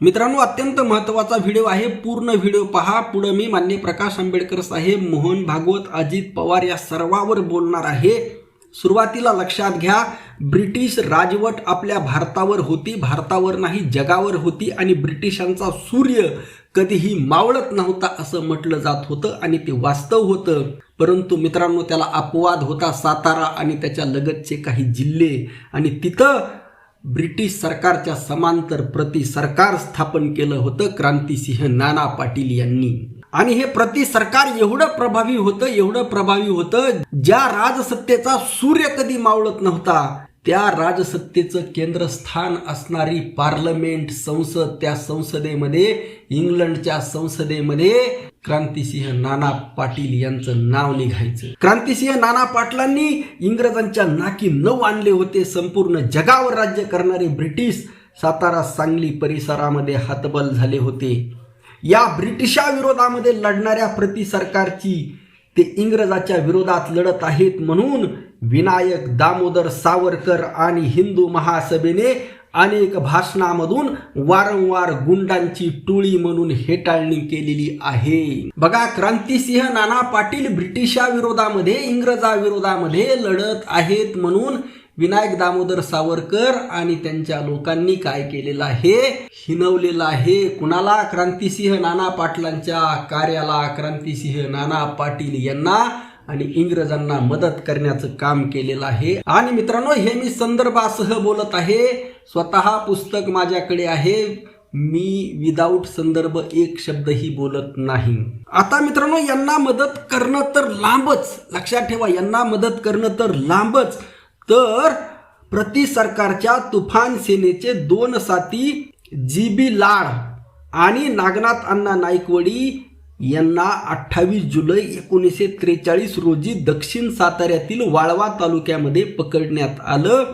मित्रांनो अत्यंत महत्त्वाचा व्हिडिओ आहे. पूर्ण व्हिडिओ पहा. पुढं मी मान्य प्रकाश आंबेडकर साहेब मोहन भागवत अजित पवार या सर्वावर बोलणार आहे. सुरुवातीला लक्षात घ्या ब्रिटिश राजवट आपल्या भारतावर होती. भारतावर नाही जगावर होती आणि ब्रिटिशांचा सूर्य कधीही मावळत नव्हता असं म्हटलं जात होतं आणि ते वास्तव होतं. परंतु मित्रांनो त्याला अपवाद होता सातारा आणि त्याच्या लगतचे काही जिल्हे. आणि तिथं ब्रिटिश सरकारच्या समांतर प्रति सरकार स्थापन केलं होतं क्रांतिसिंह नाना पाटील यांनी. आणि हे प्रति सरकार एवढं प्रभावी होतं एवढं प्रभावी होतं ज्या राजसत्तेचा सूर्य कधी मावळत नव्हता त्या राजसत्तेचं केंद्रस्थान असणारी पार्लमेंट संसद त्या संसदेमध्ये इंग्लंडच्या संसदेमध्ये क्रांतिसिंह नाना पाटील यांचं नाव निघायचं. क्रांतिसिंह नाना पाटलांनी इंग्रजांच्या नाकी नऊ आणले होते. संपूर्ण जगावर राज्य करणारे ब्रिटिश सातारा सांगली परिसरामध्ये हातबल झाले होते. या ब्रिटिशाविरोधामध्ये लढणाऱ्या प्रति सरकारची ते इंग्रजाच्या विरोधात लढत आहेत म्हणून विनायक दामोदर सावरकर आणि हिंदू महासभेने अनेक भाषणामधून वारंवार गुंडांची टोळी म्हणून हेटाळणी केलेली आहे. बघा क्रांतिसिंह नाना पाटील ब्रिटिशाविरोधामध्ये इंग्रजाविरोधामध्ये लढत आहेत म्हणून विनायक दामोदर सावरकर आणि त्यांच्या लोकांनी काय केलेलं आहे? हिनवलेलं आहे. कुणाला? क्रांतिसिंह नाना पाटलांच्या कार्याला क्रांतिसिंह नाना पाटील यांना आणि इंग्रजांना मदत करण्याचं काम केलेलं आहे. आणि मित्रांनो हे मी संदर्भासह बोलत आहे. स्वतः पुस्तक माझ्याकडे आहे. मी विदाऊट संदर्भ एक शब्दही बोलत नाही. आता मित्रांनो यांना मदत करणं तर लांबच. लक्षात ठेवा यांना मदत करणं तर लांबच. तर प्रति सरकारच्या तुफान सेनेचे दोन साथी जी बी लाड आणि नागनाथ अण्णा नाईकवडी यांना अठ्ठावीस जुलै एकोणीसशे त्रेचाळीस रोजी दक्षिण साताऱ्यातील वाळवा तालुक्यामध्ये पकडण्यात आलं.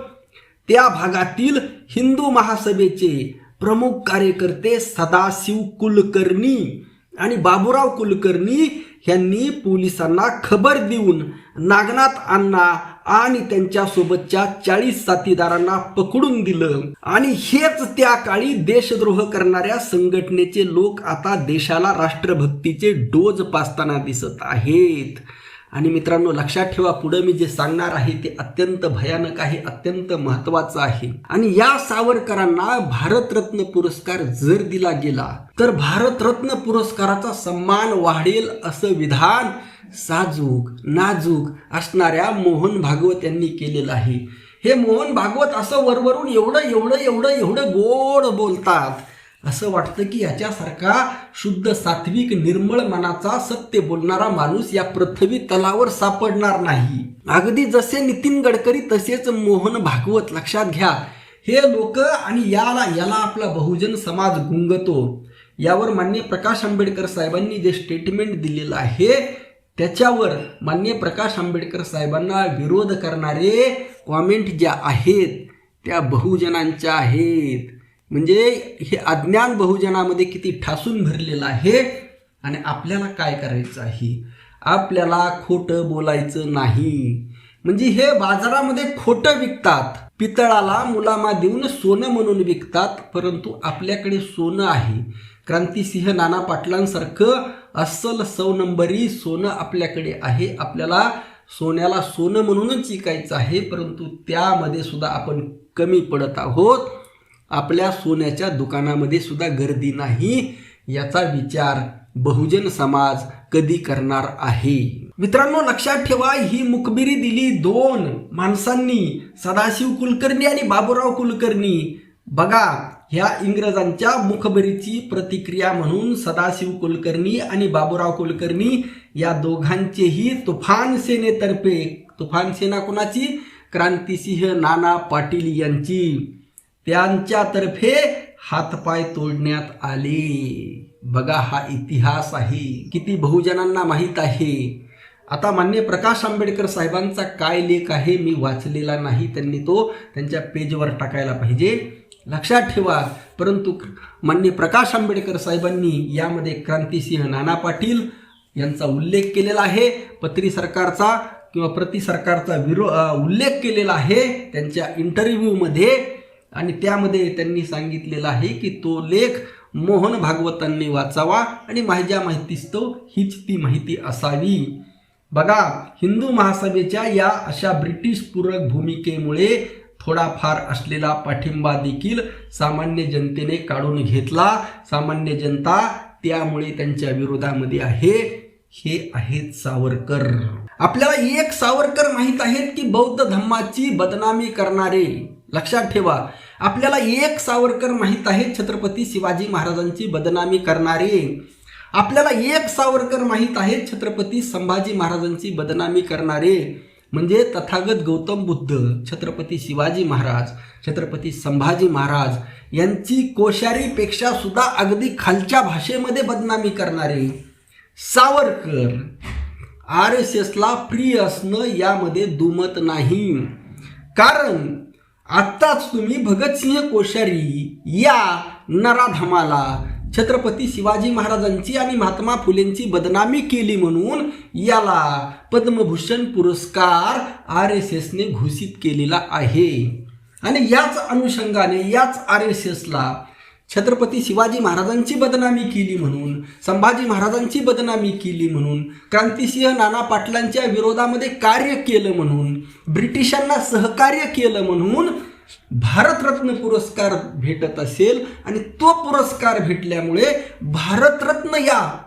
त्या भागातील हिंदू महासभेचे प्रमुख कार्यकर्ते सदाशिव कुलकर्णी आणि बाबूराव कुलकर्णी यांनी पोलिसांना खबर देऊन नागनाथ अण्णा आणि त्यांच्यासोबतच्या चाळीस साथीदारांना पकडून दिलं. आणि हेच त्या काळी देशद्रोह करणाऱ्या संघटनेचे लोक आता देशाला राष्ट्रभक्तीचे डोज पाचताना दिसत आहेत. आणि मित्रांनो लक्षात ठेवा पुढे मी जे सांगणार आहे ते अत्यंत भयानक आहे अत्यंत महत्वाचं आहे. आणि या सावरकरांना भारतरत्न पुरस्कार जर दिला गेला तर भारतरत्न पुरस्काराचा सन्मान वाढेल असं विधान साजूक नाजूक असणाऱ्या मोहन भागवत यांनी केलेलं आहे. हे मोहन भागवत असं वरवरून एवढं एवढं एवढं एवढं गोड बोलतात. असं वाटतं की याच्यासारखा शुद्ध सात्विक निर्मळ मनाचा सत्य बोलणारा माणूस या पृथ्वी तलावर सापडणार नाही. अगदी जसे नितीन गडकरी तसेच मोहन भागवत. लक्षात घ्या हे लोक आणि याला याला आपला बहुजन समाज गुंगतो. यावर मान्य प्रकाश आंबेडकर साहेबांनी जे स्टेटमेंट दिलेलं आहे त्याच्यावर मान्य प्रकाश आंबेडकर साहेबांना विरोध करणारे कॉमेंट ज्या आहेत त्या बहुजनांच्या आहेत. म्हणजे हे अज्ञान बहुजनामध्ये किती ठासून भरलेलं आहे आणि आपल्याला काय करायचं आहे? आपल्याला खोटं बोलायचं नाही. म्हणजे हे बाजारामध्ये खोटं विकतात. पितळाला मुलामा देऊन सोनं म्हणून विकतात परंतु आपल्याकडे सोनं आहे. क्रांतिसिंह नाना पाटलांसारखं अस्सल सौ नंबरी सोनं आपल्याकडे आहे. आपल्याला सोन्याला सोनं म्हणूनच विकायचं आहे परंतु त्यामध्ये सुद्धा आपण कमी पडत आहोत. आपल्या सोन्याच्या दुकानामध्ये सुद्धा गर्दी नाही याचा विचार बहुजन समाज कधी करणार आहे? मित्रांनो लक्षात ठेवा ही मुखबिरी दिली दोन माणसांनी सदाशिव कुलकर्णी आणि बाबूराव कुलकर्णी. बघा ह्या इंग्रजांच्या मुखबरीची प्रतिक्रिया म्हणून सदाशिव कुलकर्णी आणि बाबूराव कुलकर्णी या दोघांचेही तुफान सेनेतर्फे तुफान सेना कुणाची? क्रांतिसिंह नाना पाटील यांची. त्यांच्यातर्फे हातपाय तोडण्यात आले. बघा हा इतिहास आहे. किती बहुजनांना माहीत आहे. आता मान्य प्रकाश आंबेडकर साहेबांचा काय लेख आहे मी वाचलेला नाही त्यांनी तो त्यांच्या पेजवर टाकायला पाहिजे. लक्षात ठेवा. परंतु मान्य प्रकाश आंबेडकर साहेबांनी यामध्ये क्रांतिसिंह नाना पाटील यांचा उल्लेख केलेला आहे. पत्री सरकारचा किंवा प्रति सरकारचा विरो उल्लेख केलेला आहे त्यांच्या इंटरव्ह्यूमध्ये आणि त्यामध्ये त्यांनी सांगितलेलं आहे की तो लेख मोहन भागवतांनी वाचावा आणि माझ्या माहितीस्तव हीच ती माहिती असावी. बघा हिंदू महासभेच्या या अशा ब्रिटिश पूरक भूमिकेमुळे थोडाफार असलेला पाठिंबा देखील सामान्य जनतेने काढून घेतला. सामान्य जनता त्यामुळे त्यांच्या विरोधामध्ये आहे. हे आहेत सावरकर. आपल्याला एक सावरकर माहीत आहेत की बौद्ध धम्माची बदनामी करणारे? लक्षात ठेवा. आपल्याला एक सावरकर माहीत आहे छत्रपती शिवाजी महाराजांची बदनामी करणारे. आपल्याला एक सावरकर माहीत आहेत छत्रपती संभाजी महाराजांची बदनामी करणारे. म्हणजे तथागत गौतम बुद्ध छत्रपती शिवाजी महाराज छत्रपती संभाजी महाराज यांची कोश्यारीपेक्षा सुद्धा अगदी खालच्या भाषेमध्ये बदनामी करणारे सावरकर आर एस एसला प्रिय असणं यामध्ये दुमत नाही. कारण आत्ताच तुम्ही भगतसिंह कोश्यारी या नराधमाला छत्रपती शिवाजी महाराजांची आणि महात्मा फुलेंची बदनामी केली म्हणून याला पद्मभूषण पुरस्कार आर एस एसने घोषित केलेला आहे. आणि याच अनुषंगाने याच आर एस एसला छत्रपती शिवाजी महाराजांची बदनामी केली म्हणून संभाजी महाराजांची बदनामी केली म्हणून क्रांतिसिंह नाना पाटलांच्या विरोधामध्ये कार्य केलं म्हणून ब्रिटिशांना सहकार्य केलं म्हणून भारतरत्न पुरस्कार भेटत असेल आणि तो पुरस्कार भेटल्यामुळे भारतरत्न या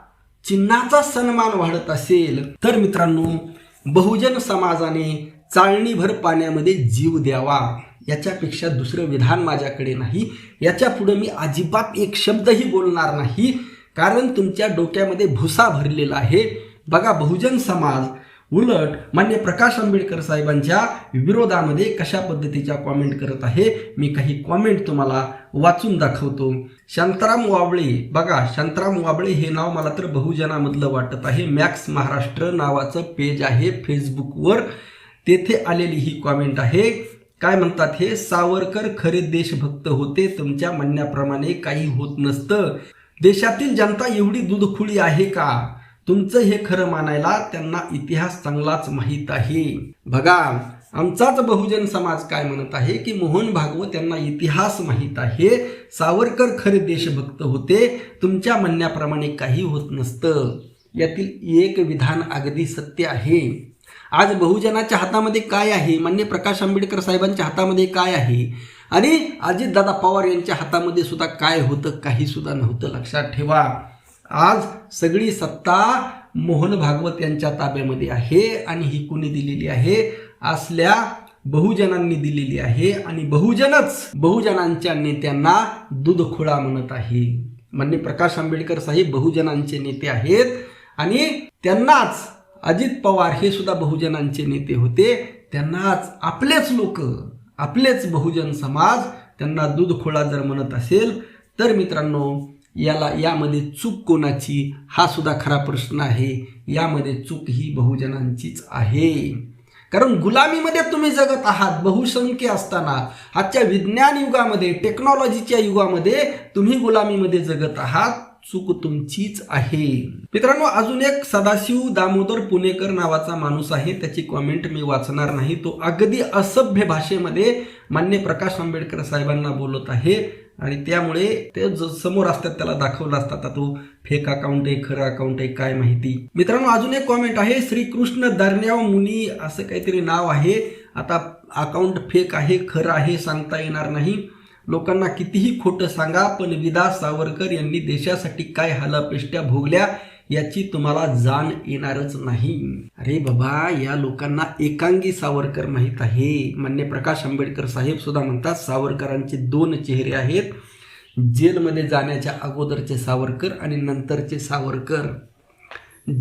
चिन्हाचा सन्मान वाढत असेल. तर मित्रांनो बहुजन समाजाने चाळणीभर पाण्यामध्ये जीव द्यावा. याच्यापेक्षा दुसरं विधान माझ्याकडे नाही. याच्यापुढे मी अजिबात एक शब्दही बोलणार नाही. कारण तुमच्या डोक्यामध्ये भुसा भरलेला आहे. बघा बहुजन समाज उलट मान्य प्रकाश आंबेडकर साहेबांच्या विरोधामध्ये कशा पद्धतीच्या कॉमेंट करत आहे मी काही कॉमेंट तुम्हाला वाचून दाखवतो. शांताराम वाबळे बघा शांताराम वाबळे हे नाव मला तर बहुजनामधलं वाटत आहे. मॅक्स महाराष्ट्र नावाचं पेज आहे फेसबुकवर तेथे आलेली ही कॉमेंट आहे. काय म्हणतात हे? सावरकर खरे देशभक्त होते तुमच्या म्हणण्याप्रमाणे काही होत नसतं. देशातील जनता एवढी दुधखुळी आहे का? तुमचं हे खरं मानायला त्यांना इतिहास चांगलाच माहीत आहे. बघा आमचाच बहुजन समाज काय म्हणत आहे की मोहन भागवत यांना इतिहास माहीत आहे. सावरकर खरे देशभक्त होते. तुमच्या म्हणण्याप्रमाणे काही होत नसतं. यातील एक विधान अगदी सत्य आहे. आज बहुजनाच्या हातामध्ये काय आहे? मान्य प्रकाश आंबेडकर साहेबांच्या हातामध्ये काय आहे? आणि अजितदादा पवार यांच्या हातामध्ये सुद्धा काय होतं? काही सुद्धा नव्हतं. लक्षात ठेवा. आज सगळी सत्ता मोहन भागवत यांच्या ताब्यामध्ये आहे आणि ही कुणी दिलेली आहे? असल्या बहुजनांनी दिलेली आहे आणि बहुजनच बहुजनांच्या नेत्यांना दूधखोळा म्हणत आहे. मान्य प्रकाश आंबेडकर साहेब बहुजनांचे नेते आहेत आणि त्यांनाच अजित पवार हे सुद्धा बहुजनांचे नेते होते. त्यांनाच आपलेच लोक आपलेच बहुजन समाज त्यांना दूधखोळा जर म्हणत असेल तर मित्रांनो याला यामध्ये चूक कोणाची? हा सुद्धा खरा प्रश्न आहे. यामध्ये चूक ही बहुजनांचीच आहे. कारण गुलामीमध्ये तुम्ही जगत आहात बहुसंख्य असताना आजच्या विज्ञान युगामध्ये टेक्नॉलॉजीच्या युगामध्ये तुम्ही गुलामीमध्ये जगत आहात. चूक तुमचीच आहे. मित्रांनो अजून एक सदाशिव दामोदर पुणेकर नावाचा माणूस आहे. त्याची कॉमेंट मी वाचणार नाही. तो अगदी असभ्य भाषेमध्ये मान्य प्रकाश आंबेडकर साहेबांना बोलत आहे. आणि त्यामुळे ते समोर असतात त्याला दाखवलं असतात. आता तो फेक अकाउंट आहे खरं अकाउंट आहे काय माहिती. मित्रांनो अजून एक कॉमेंट आहे. श्रीकृष्ण दर्ण्याव मुनी असं काहीतरी नाव आहे. आता अकाउंट फेक आहे खरं आहे सांगता येणार नाही. लोकांना कितीही खोटं सांगा पण विदा सावरकर यांनी देशासाठी काय हालापेष्ट्या भोगल्या याची तुम्हाला जाण येणारच नाही. अरे बाबा या लोकांना एकांगी सावरकर माहीत आहे. मान्य प्रकाश आंबेडकर साहेब सुद्धा म्हणतात सावरकरांचे दोन चेहरे आहेत. जेलमध्ये जाण्याच्या अगोदरचे सावरकर आणि नंतरचे सावरकर.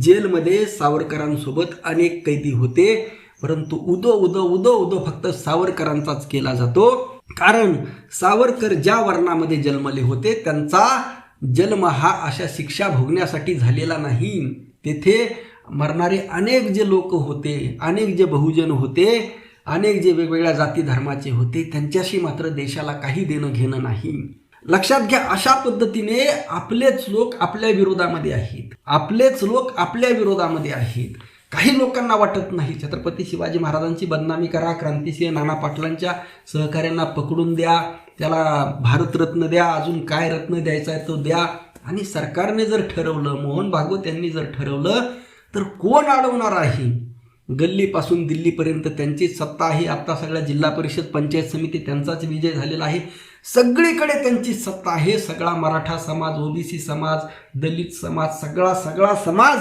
जेलमध्ये सावरकरांसोबत अनेक कैदी होते परंतु उदो उदो उदो उदो फक्त सावरकरांचाच केला जातो. कारण सावरकर ज्या वर्णामध्ये जन्मले होते त्यांचा जन्म हा अशा शिक्षा भोगण्यासाठी झालेला नाही. तेथे मरणारे अनेक जे लोक होते अनेक जे बहुजन होते अनेक जे वेगवेगळ्या जाती धर्माचे होते त्यांच्याशी मात्र देशाला काही देणं घेणं नाही. लक्षात घ्या अशा पद्धतीने आपलेच लोक आपल्या विरोधामध्ये आहेत. आपलेच लोक आपल्या विरोधामध्ये आहेत. काही लोकांना वाटत नाही. छत्रपती शिवाजी महाराजांची बदनामी करा क्रांतिसिंह नाना पाटलांच्या सहकाऱ्यांना पकडून द्या त्याला भारतरत्न द्या अजून काय रत्न द्यायचा आहे तो द्या. आणि सरकारने जर ठरवलं मोहन भागवत यांनी जर ठरवलं तर कोण अडवणार आहे? गल्लीपासून दिल्लीपर्यंत त्यांची सत्ता आहे. आता सगळ्या जिल्हा परिषद पंचायत समिती त्यांचाच विजय झालेला आहे. सगळीकडे त्यांची सत्ता आहे. सगळा मराठा समाज ओबीसी समाज दलित समाज सगळा सगळा समाज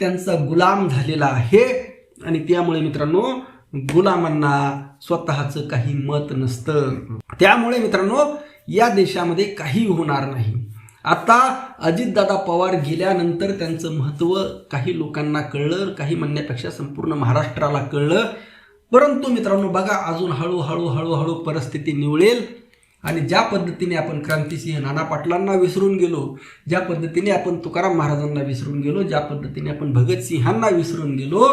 त्यांचा गुलाम झालेला आहे. आणि त्यामुळे मित्रांनो गुलामांना स्वतःचं काही मत नसतं. त्यामुळे मित्रांनो या देशामध्ये काही होणार नाही. आता अजितदादा पवार गेल्यानंतर त्यांचं महत्त्व काही लोकांना कळलं काही म्हणण्यापेक्षा संपूर्ण महाराष्ट्राला कळलं. परंतु मित्रांनो बघा अजून हळूहळू हळूहळू परिस्थिती निवळेल. आणि ज्या पद्धतीने आपण क्रांतिसिंह नाना पाटलांना विसरून गेलो ज्या पद्धतीने आपण तुकाराम महाराजांना विसरून गेलो ज्या पद्धतीने आपण भगतसिंहांना विसरून गेलो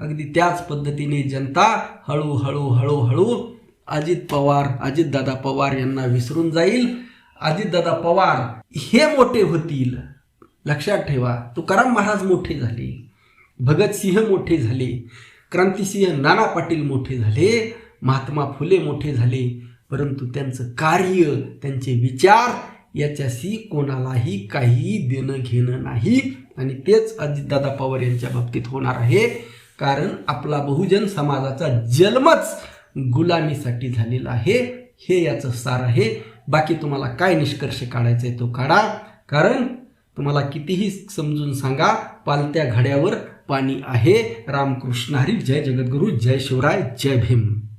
अगदी त्याच पद्धतीने जनता हळूहळू हळूहळू अजित पवार अजितदादा पवार यांना विसरून जाईल. अजितदादा पवार हे मोठे होतील. लक्षात ठेवा तुकाराम महाराज मोठे झाले भगतसिंह मोठे झाले क्रांतिसिंह नाना पाटील मोठे झाले महात्मा फुले मोठे झाले परंतु त्यांचं कार्य त्यांचे विचार याच्याशी कोणालाही काही देणं घेणं नाही. आणि तेच अजितदादा पवार यांच्या बाबतीत होणार आहे. कारण आपला बहुजन समाजाचा जन्मच गुलामीसाठी झालेला आहे. हे याचं सार आहे. बाकी तुम्हाला काय निष्कर्ष काढायचा आहे तो काढा. कारण तुम्हाला कितीही समजून सांगा पालत्या घड्यावर पाणी आहे. रामकृष्ण हरी जय जगद्गुरू जय शिवराय जय भीम.